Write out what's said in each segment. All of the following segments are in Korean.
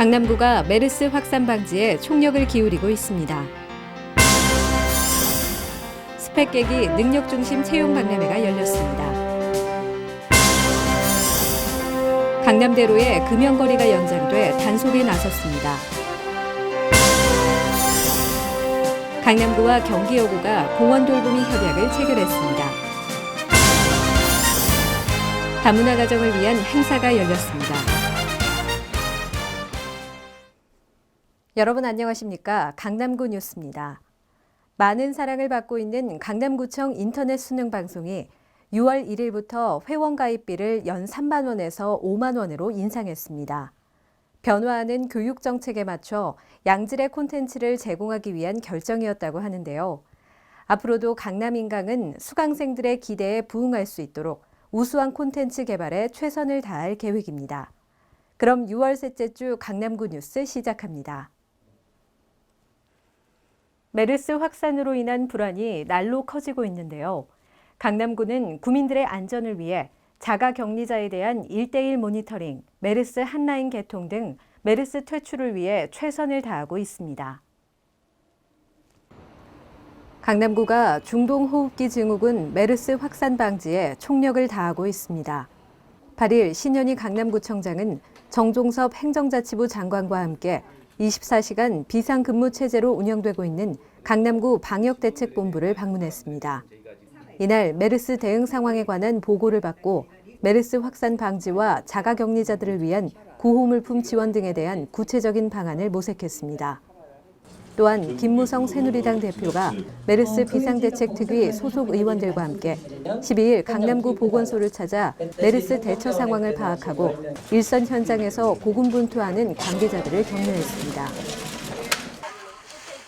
강남구가 메르스 확산 방지에 총력을 기울이고 있습니다. 스펙 깨기 능력 중심 채용 박람회가 열렸습니다. 강남대로의 금연거리가 연장돼 단속에 나섰습니다. 강남구와 경기여구가 공원 돌보미 협약을 체결했습니다. 다문화 가정을 위한 행사가 열렸습니다. 여러분 안녕하십니까? 강남구 뉴스입니다. 많은 사랑을 받고 있는 강남구청 인터넷 수능 방송이 6월 1일부터 회원 가입비를 연 3만 원에서 5만 원으로 인상했습니다. 변화하는 교육 정책에 맞춰 양질의 콘텐츠를 제공하기 위한 결정이었다고 하는데요. 앞으로도 강남 인강은 수강생들의 기대에 부응할 수 있도록 우수한 콘텐츠 개발에 최선을 다할 계획입니다. 그럼 6월 셋째 주 강남구 뉴스 시작합니다. 메르스 확산으로 인한 불안이 날로 커지고 있는데요. 강남구는 구민들의 안전을 위해 자가 격리자에 대한 1대1 모니터링, 메르스 한라인 개통 등 메르스 퇴출을 위해 최선을 다하고 있습니다. 강남구가 중동호흡기 증후군 메르스 확산 방지에 총력을 다하고 있습니다. 8일 신현희 강남구청장은 정종섭 행정자치부 장관과 함께 24시간 비상근무 체제로 운영되고 있는 강남구 방역대책본부를 방문했습니다. 이날 메르스 대응 상황에 관한 보고를 받고 메르스 확산 방지와 자가격리자들을 위한 구호물품 지원 등에 대한 구체적인 방안을 모색했습니다. 또한 김무성 새누리당 대표가 메르스 비상대책 특위 소속 의원들과 함께 12일 강남구 보건소를 찾아 메르스 대처 상황을 파악하고 일선 현장에서 고군분투하는 관계자들을 격려했습니다.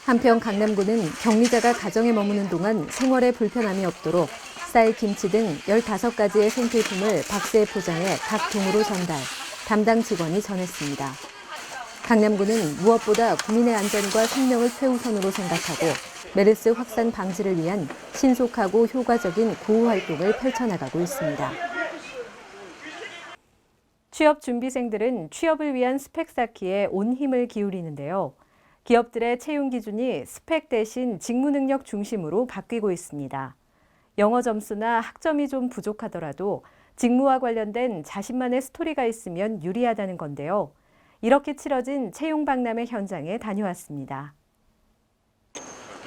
한편 강남구는 격리자가 가정에 머무는 동안 생활에 불편함이 없도록 쌀, 김치 등 15가지의 생필품을 박스에 포장해 각 동으로 전달, 담당 직원이 전했습니다. 강남구는 무엇보다 국민의 안전과 생명을 최우선으로 생각하고 메르스 확산 방지를 위한 신속하고 효과적인 구호 활동을 펼쳐나가고 있습니다. 취업 준비생들은 취업을 위한 스펙 쌓기에 온 힘을 기울이는데요. 기업들의 채용 기준이 스펙 대신 직무 능력 중심으로 바뀌고 있습니다. 영어 점수나 학점이 좀 부족하더라도 직무와 관련된 자신만의 스토리가 있으면 유리하다는 건데요. 이렇게 치러진 채용 박람회 현장에 다녀왔습니다.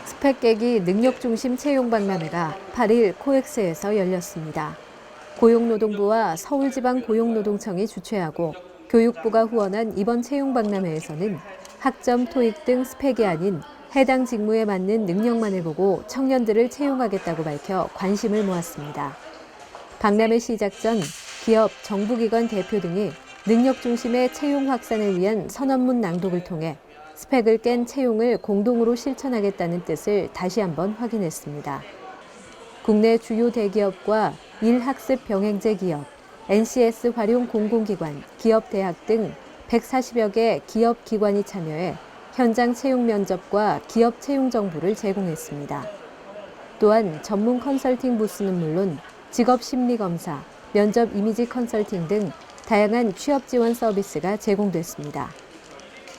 스펙 깨기 능력 중심 채용 박람회가 8일 코엑스에서 열렸습니다. 고용노동부와 서울지방고용노동청이 주최하고 교육부가 후원한 이번 채용 박람회에서는 학점, 토익 등 스펙이 아닌 해당 직무에 맞는 능력만을 보고 청년들을 채용하겠다고 밝혀 관심을 모았습니다. 박람회 시작 전 기업, 정부기관 대표 등이 능력 중심의 채용 확산을 위한 선언문 낭독을 통해 스펙을 깬 채용을 공동으로 실천하겠다는 뜻을 다시 한번 확인했습니다. 국내 주요 대기업과 일학습 병행제 기업, NCS 활용 공공기관, 기업 대학 등 140여 개 기업 기관이 참여해 현장 채용 면접과 기업 채용 정보를 제공했습니다. 또한 전문 컨설팅 부스는 물론 직업 심리 검사, 면접 이미지 컨설팅 등 다양한 취업 지원 서비스가 제공됐습니다.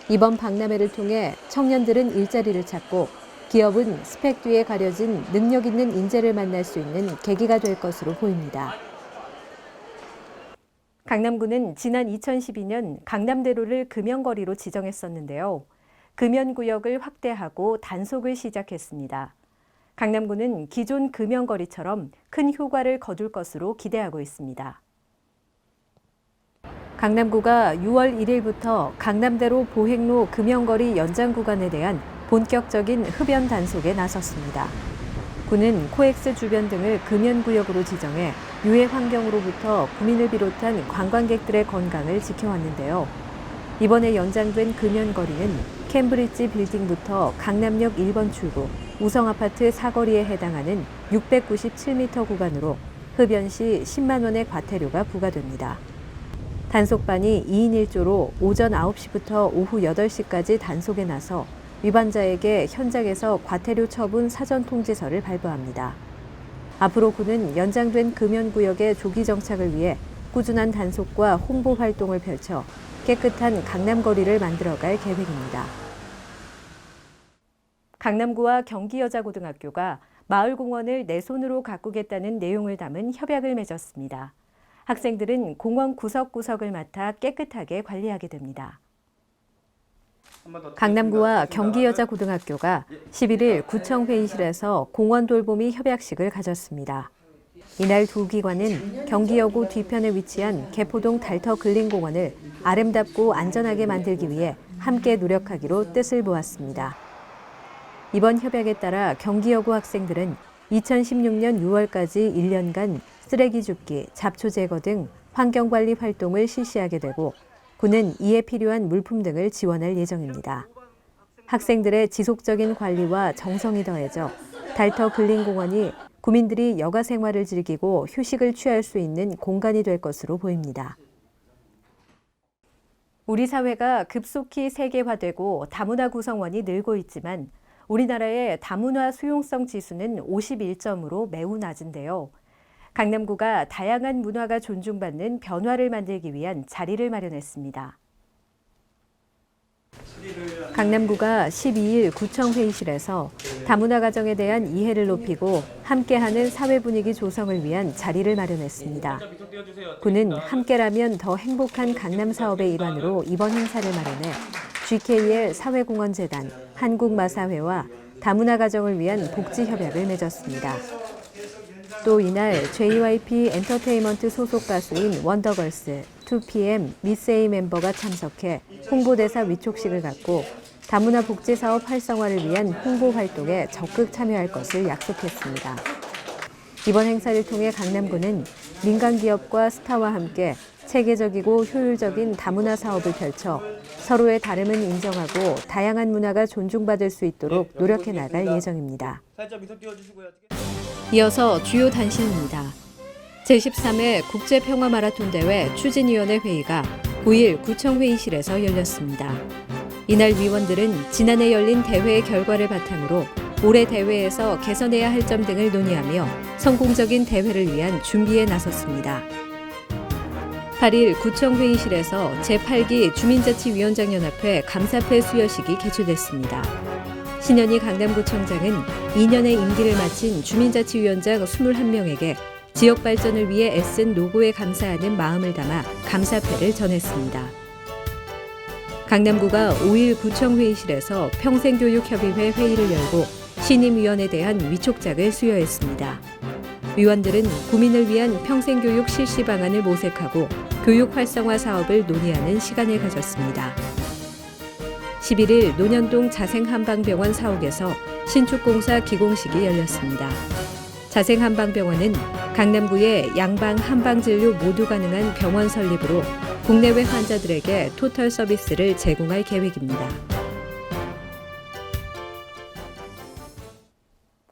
이번 박람회를 통해 청년들은 일자리를 찾고 기업은 스펙 뒤에 가려진 능력 있는 인재를 만날 수 있는 계기가 될 것으로 보입니다. 강남구는 지난 2012년 강남대로를 금연거리로 지정했었는데요. 금연구역을 확대하고 단속을 시작했습니다. 강남구는 기존 금연거리처럼 큰 효과를 거둘 것으로 기대하고 있습니다. 강남구가 6월 1일부터 강남대로 보행로 금연거리 연장 구간에 대한 본격적인 흡연 단속에 나섰습니다. 구는 코엑스 주변 등을 금연구역으로 지정해 유해 환경으로부터 구민을 비롯한 관광객들의 건강을 지켜왔는데요. 이번에 연장된 금연거리는 캠브리지 빌딩부터 강남역 1번 출구, 우성아파트 사거리에 해당하는 697m 구간으로 흡연 시 10만 원의 과태료가 부과됩니다. 단속반이 2인 1조로 오전 9시부터 오후 8시까지 단속에 나서 위반자에게 현장에서 과태료 처분 사전 통지서를 발부합니다. 앞으로 구는 연장된 금연구역의 조기 정착을 위해 꾸준한 단속과 홍보 활동을 펼쳐 깨끗한 강남거리를 만들어갈 계획입니다. 강남구와 경기여자고등학교가 마을공원을 내 손으로 가꾸겠다는 내용을 담은 협약을 맺었습니다. 학생들은 공원 구석구석을 맡아 깨끗하게 관리하게 됩니다. 강남구와 경기여자고등학교가 11일 구청 회의실에서 공원 돌보미 협약식을 가졌습니다. 이날 두 기관은 경기여고 뒤편에 위치한 개포동 달터 근린공원을 아름답고 안전하게 만들기 위해 함께 노력하기로 뜻을 모았습니다. 이번 협약에 따라 경기여고 학생들은 2016년 6월까지 1년간 쓰레기 줍기, 잡초 제거 등 환경관리 활동을 실시하게 되고 구는 이에 필요한 물품 등을 지원할 예정입니다. 학생들의 지속적인 관리와 정성이 더해져 달터 근린공원이 구민들이 여가 생활을 즐기고 휴식을 취할 수 있는 공간이 될 것으로 보입니다. 우리 사회가 급속히 세계화되고 다문화 구성원이 늘고 있지만 우리나라의 다문화 수용성 지수는 51점으로 매우 낮은데요. 강남구가 다양한 문화가 존중받는 변화를 만들기 위한 자리를 마련했습니다. 강남구가 12일 구청 회의실에서 다문화 가정에 대한 이해를 높이고 함께하는 사회 분위기 조성을 위한 자리를 마련했습니다. 구는 함께라면 더 행복한 강남 사업의 일환으로 이번 행사를 마련해 GKL 사회공헌재단, 한국마사회와 다문화 가정을 위한 복지 협약을 맺었습니다. 또 이날 JYP 엔터테인먼트 소속 가수인 원더걸스, 2PM, 미세이 멤버가 참석해 홍보대사 위촉식을 갖고 다문화 복지 사업 활성화를 위한 홍보 활동에 적극 참여할 것을 약속했습니다. 이번 행사를 통해 강남구는 민간 기업과 스타와 함께 체계적이고 효율적인 다문화 사업을 펼쳐 서로의 다름은 인정하고 다양한 문화가 존중받을 수 있도록 노력해 나갈 예정입니다. 이어서 주요 단신입니다. 제13회 국제평화마라톤 대회 추진위원회 회의가 9일 구청회의실에서 열렸습니다. 이날 위원들은 지난해 열린 대회의 결과를 바탕으로 올해 대회에서 개선해야 할 점 등을 논의하며 성공적인 대회를 위한 준비에 나섰습니다. 8일 구청회의실에서 제8기 주민자치위원장연합회 감사패 수여식이 개최됐습니다. 신현희 강남구청장은 2년의 임기를 마친 주민자치위원장 21명에게 지역 발전을 위해 애쓴 노고에 감사하는 마음을 담아 감사패를 전했습니다. 강남구가 5일 구청회의실에서 평생교육협의회 회의를 열고 신임위원에 대한 위촉장을 수여했습니다. 위원들은 구민을 위한 평생교육 실시 방안을 모색하고 교육 활성화 사업을 논의하는 시간을 가졌습니다. 11일 논현동 자생한방병원 사옥에서 신축공사 기공식이 열렸습니다. 자생한방병원은 강남구의 양방 한방 진료 모두 가능한 병원 설립으로 국내외 환자들에게 토탈 서비스를 제공할 계획입니다.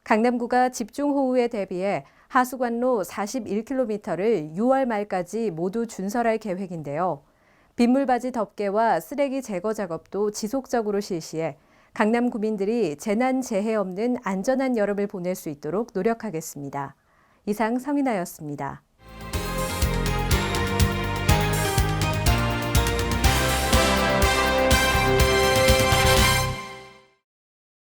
강남구가 집중호우에 대비해 하수관로 41km를 6월 말까지 모두 준설할 계획인데요. 빗물바지 덮개와 쓰레기 제거 작업도 지속적으로 실시해 강남 구민들이 재난 재해 없는 안전한 여름을 보낼 수 있도록 노력하겠습니다. 이상 성인아였습니다.